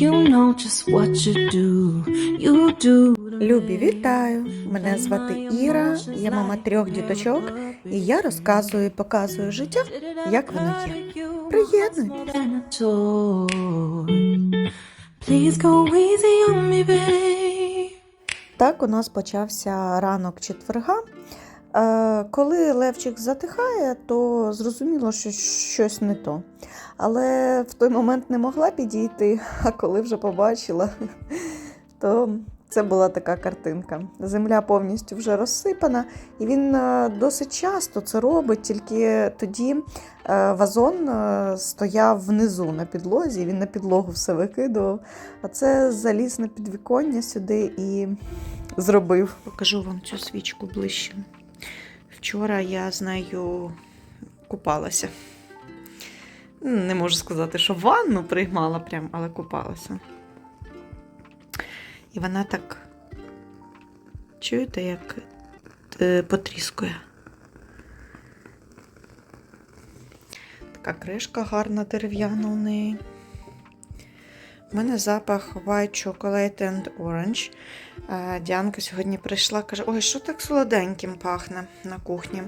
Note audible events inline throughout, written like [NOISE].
You know just what you do. You do. Любі, вітаю! Мене звати Іра, я мама трьох діточок, і я розказую і показую життя, як воно є. Приєднуйтесь! Так у нас почався ранок четверга. Е, Коли Левчик затихає, то зрозуміло, що щось не то. Але в той момент не могла підійти, а коли вже побачила, то це була така картинка. Земля повністю вже розсипана, і він е, досить часто це робить, тільки тоді е, вазон стояв внизу на підлозі, він на підлогу все викидував. А це заліз на підвіконня сюди і зробив. Покажу вам цю свічку ближче. Вчора я з нею купалася. Не можу сказати, що ванну приймала прям, але купалася. І вона так, чуєте, як е, потріскує. Така кришка гарна дерев'яна у неї. У мене запах White Chocolate and Orange. Е, Діанка сьогодні прийшла, каже: Ой, що так солоденьким пахне на кухні.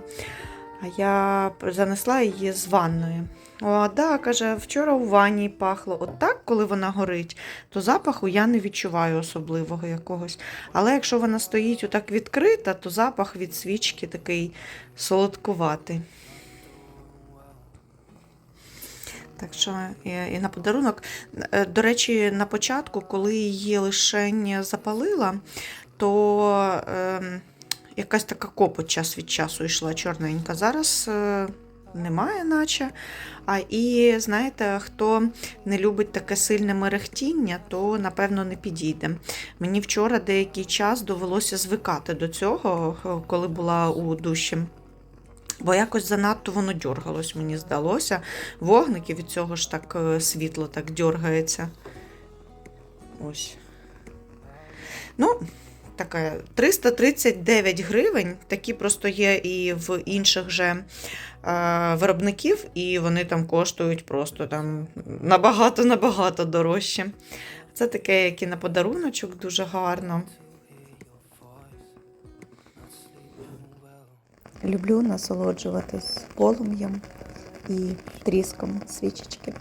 А я занесла її з ванною. О, да, каже, вчора у ванні пахло. От так, коли вона горить, то запаху я не відчуваю особливого якогось. Але якщо вона стоїть отак відкрита, то запах від свічки такий солодкуватий. Так що і, на подарунок. Е, До речі, на початку, коли її лишень запалила, то е, якась така копоть час від часу йшла чорненька. Зараз е, немає, наче. А і знаєте, хто не любить таке сильне мерехтіння, то напевно не підійде. Мені вчора деякий час довелося звикати до цього, е, коли була у душі. Бо якось занадто воно дьоргалось, мені здалося. Вогники від цього ж так е, світло так дьоргається. Ось. Ну, таке 339 гривень. Такі просто є і в інших же е, виробників, і вони там коштують просто там набагато-набагато дорожче. Це таке, як і на подаруночок, дуже гарно. Люблю насолоджуватись полум'ям і тріском свічечки.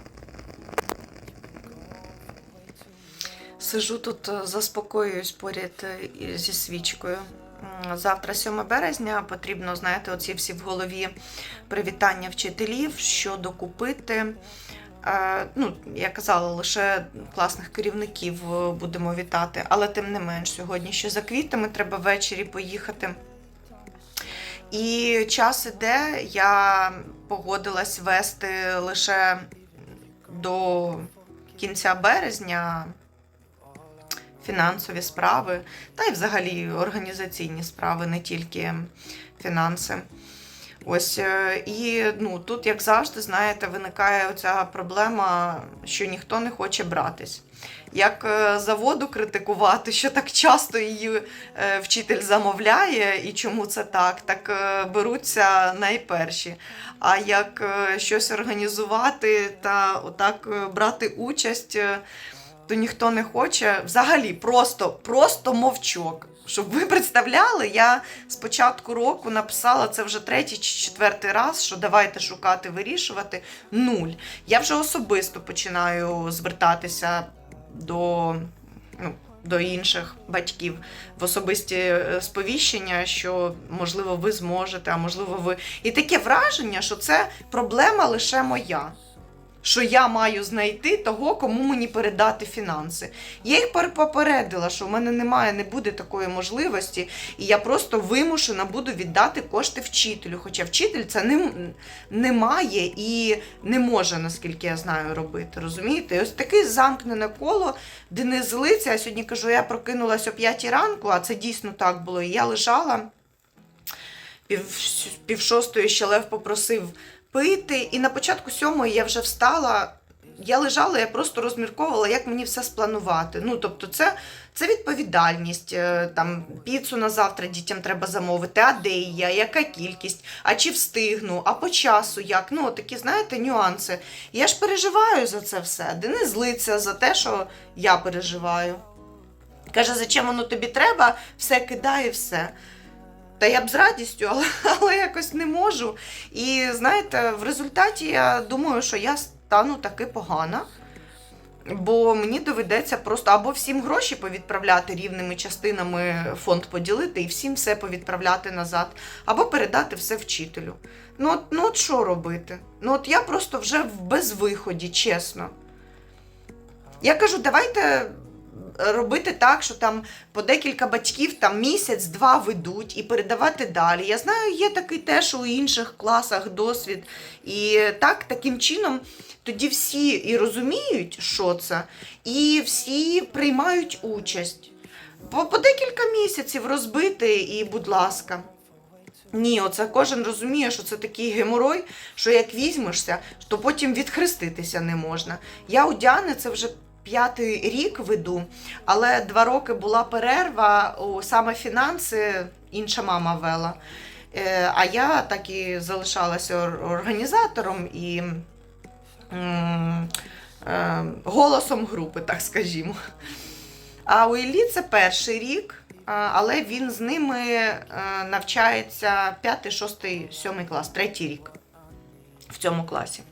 Сижу тут, е, заспокоююсь поряд е, зі свічкою. Завтра, 7 березня, потрібно, знаєте, оці всі в голові привітання вчителів, що докупити. Е, Ну, я казала, лише класних керівників будемо вітати, але тим не менш, сьогодні ще за квітами треба ввечері поїхати. І час іде, я погодилась вести лише до кінця березня фінансові справи, та й взагалі організаційні справи, не тільки фінанси. Ось е, і ну тут, як завжди, знаєте, виникає оця проблема, що ніхто не хоче братись. Як е, заводу критикувати, що так часто її е, вчитель замовляє, і чому це так, так беруться найперші. А як щось організувати та отак брати участь, то ніхто не хоче. Взагалі, просто, просто мовчок. Щоб ви представляли, я з початку року написала це вже третій чи четвертий раз, що давайте шукати, вирішувати. Нуль. Я вже особисто починаю звертатися до, ну, до інших батьків в особисті е, сповіщення, що можливо ви зможете, а можливо ви. І таке враження, що це проблема лише моя. Що я маю знайти того, кому мені передати фінанси. Я їх попередила, що в мене немає, не буде такої можливості, і я просто вимушена буду віддати кошти вчителю. Хоча вчитель це не, не має і не може, наскільки я знаю, робити. Розумієте? І ось таке замкнене коло, де не злиться. Я сьогодні кажу, я прокинулась о 5 ранку, а це дійсно так було. І я лежала пів, пів шостої ще Лев попросив пити. І на початку сьомої я вже встала, я лежала, я просто розмірковувала, як мені все спланувати. Ну, тобто, це, це відповідальність. Е, Там піцу на завтра дітям треба замовити, а де я, яка кількість, а чи встигну, а по часу як. Ну, такі, знаєте, нюанси. Я ж переживаю за це все. Денис злиться за те, що я переживаю. Каже, зачем воно тобі треба, все кидає, все. Та я б з радістю, але, [LAUGHS] але якось не можу. І знаєте, в результаті я думаю, що я стану таки погана. Бо мені доведеться просто або всім гроші повідправляти рівними частинами фонд поділити і всім все повідправляти назад, або передати все вчителю. Ну от, ну от що робити? Ну от я просто вже в безвиході, чесно. Я кажу, давайте робити так, що там по декілька батьків там місяць-два ведуть і передавати далі. Я знаю, є такий теж у інших класах досвід. І так, таким чином тоді всі і розуміють, що це, і всі приймають участь. По, по декілька місяців розбити, і, будь ласка. Ні, оце кожен розуміє, що це такий геморой, що як візьмешся, то потім відхреститися не можна. Я у Діани це вже п'ятий рік веду, але два роки була перерва, саме фінанси інша мама вела. Е, А я так і залишалася організатором і е, голосом групи, так скажімо. А у Іллі це перший рік, але він з ними е, навчається 5, 6, 7 клас, третій рік в цьому класі.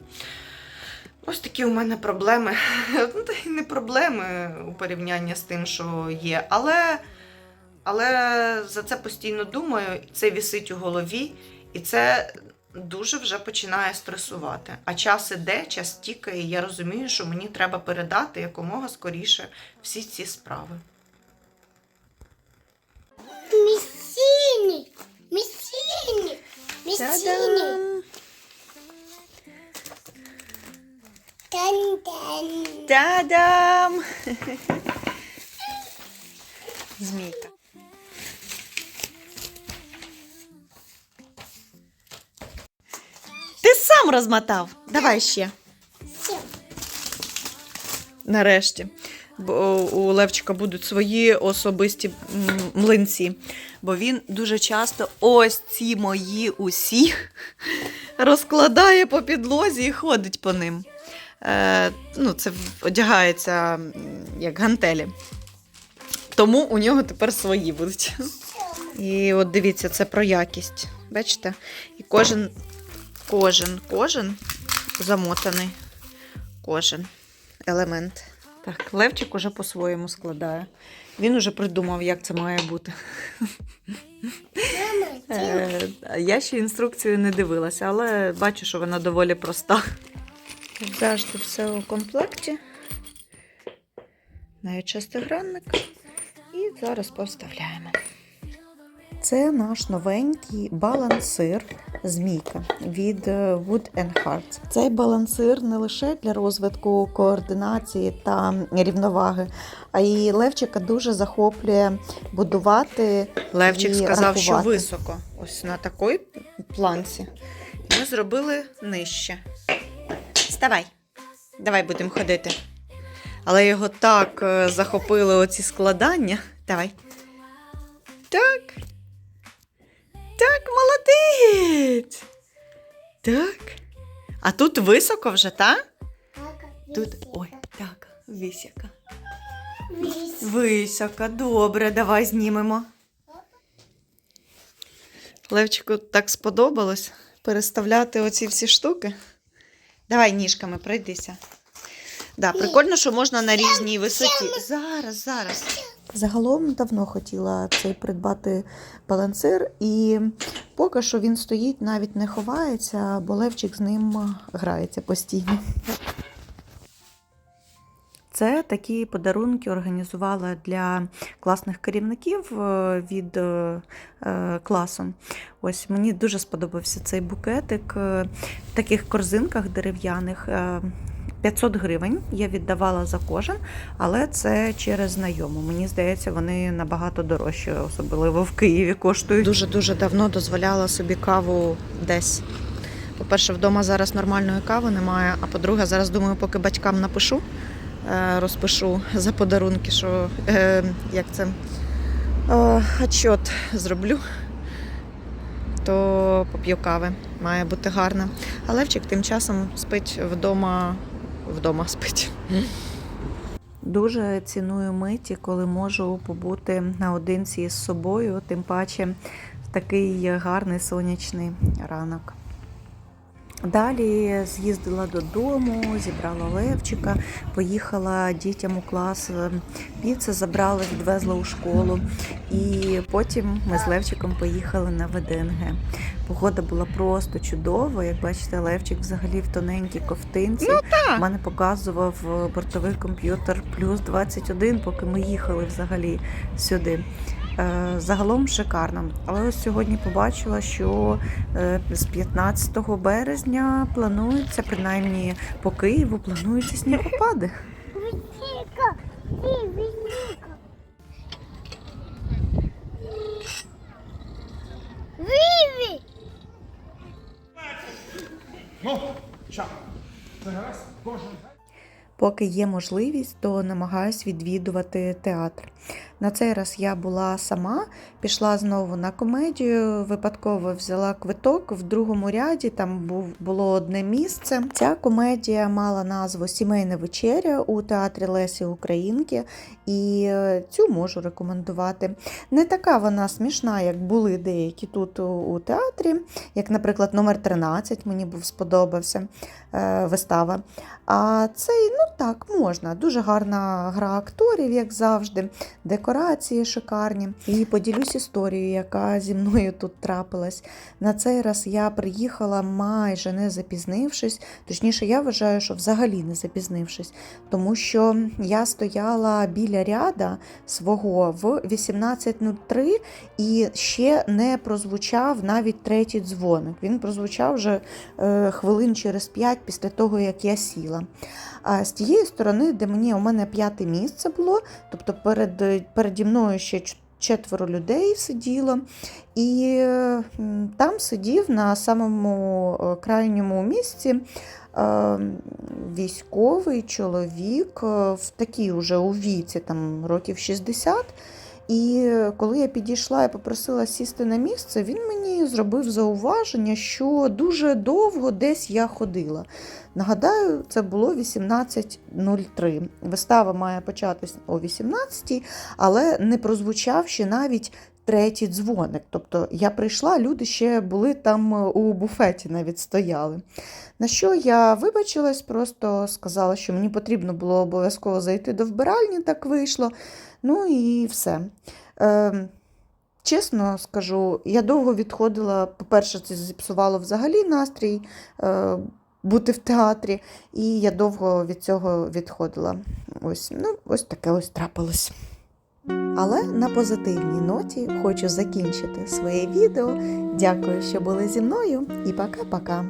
Ось такі у мене проблеми. [LAUGHS] Ну, та й не проблеми у порівнянні з тим, що є. Але, але за це постійно думаю, це вісить у голові, і це дуже вже починає стресувати. А час іде, час тікає, і я розумію, що мені треба передати якомога скоріше всі ці справи. Міссіні! Міссіні! Міссіні! Та-дам! Змійка. Ти сам розмотав. Давай ще. Нарешті. Бо у Левчика будуть свої особисті млинці. Бо він дуже часто ось ці мої усі [LAUGHS] розкладає по підлозі і ходить по ним. Е, ну, це одягається як гантелі. Тому у нього тепер свої будуть. І от дивіться, це про якість. Бачите? І кожен, кожен, кожен замотаний. Кожен елемент. Так, Левчик уже по-своєму складає. Він уже придумав, як це має бути. Е, я ще інструкцію не дивилася, але бачу, що вона доволі проста. Як завжди все у комплекті. Навіть шестигранник. І зараз поставляємо. Це наш новенький балансир змійка від е, Wood and Hearts. Цей балансир не лише для розвитку координації та рівноваги, а й Левчика дуже захоплює будувати. Левчик і сказав, що високо. Ось на такій планці. Ми зробили нижче. Вставай. Давай будемо ходити. Але його так е, захопили оці складання. Давай. Так. Так, молодець. Так. А тут високо вже, так? Тут. Ой, так, високо. Вісь. Високо, добре, давай знімемо. Левчику так сподобалось переставляти оці всі штуки. Давай ніжками пройдися. Да, прикольно, що можна на різній висоті. Зараз, зараз. Загалом давно хотіла цей придбати балансир, і поки що він стоїть, навіть не ховається, бо Левчик з ним грається постійно. Це такі подарунки організувала для класних керівників е, від е, е, класу. Ось мені дуже сподобався цей букетик в таких корзинках дерев'яних. е, 500 гривень я віддавала за кожен, але це через знайому. Мені здається, вони набагато дорожчі, особливо в Києві коштують. Дуже дуже давно дозволяла собі каву десь По-перше, вдома зараз нормальної кави немає, а по-друге, зараз думаю, поки батькам напишу, розпишу за подарунки, що е, як це е, отчет зроблю, то поп'ю кави. Має бути гарно. А Левчик тим часом спить вдома, вдома спить. Дуже ціную миті, коли можу побути наодинці з собою, тим паче в такий гарний сонячний ранок. Далі з'їздила додому, зібрала Левчика, поїхала дітям у клас, е, піци забрали, відвезла у школу. І потім ми з Левчиком поїхали на ВДНГ. Погода була просто чудова. Як бачите, Левчик взагалі в тоненькій ковтинці. Ну, У мене показував е, бортовий комп'ютер плюс 21, поки ми їхали взагалі сюди. Е, Загалом шикарно. Але ось сьогодні побачила, що е, з 15 березня планується, принаймні по Києву, плануються снігопади. Висіка. Виві! Поки є можливість, то намагаюсь відвідувати театр. На цей раз я була сама, пішла знову на комедію, випадково взяла квиток в другому ряді, там був, було одне місце. Ця комедія мала назву Сімейна вечеря у театрі Лесі Українки, і е, цю можу рекомендувати. Не така вона смішна, як були деякі тут у, театрі, як, наприклад, номер 13 мені був сподобався е, вистава. А цей, ну так, можна. Дуже гарна гра акторів, як завжди, декорації шикарні. І поділюсь історією, яка зі мною тут трапилась. На цей раз я приїхала майже не запізнившись. Точніше, я вважаю, що взагалі не запізнившись, тому що я стояла біля ряда свого в 18.03 і ще не прозвучав навіть третій дзвоник. Він прозвучав вже е, хвилин через п'ять після того, як я сіла. А з тієї сторони, де мені у мене п'яте місце було, тобто перед, переді мною ще четверо людей сиділо, і там сидів на самому е, крайньому місці е, військовий чоловік е, в такій уже у віці, там років 60. І коли я підійшла і попросила сісти на місце, він мені зробив зауваження, що дуже довго десь я ходила. Нагадаю, це було 18.03. Вистава має початись о 18, але не прозвучав ще навіть третій дзвоник. Тобто я прийшла, люди ще були там е, у буфеті, навіть стояли. На що я вибачилась, просто сказала, що мені потрібно було обов'язково зайти до вбиральні, так вийшло. Ну і все. Е, чесно скажу, я довго відходила. По-перше, це зіпсувало взагалі настрій е, бути в театрі, і я довго від цього відходила. Ось, ну, ось таке ось трапилось. Але на позитивній ноті хочу закінчити своє відео. Дякую, що були зі мною, і пока-пока.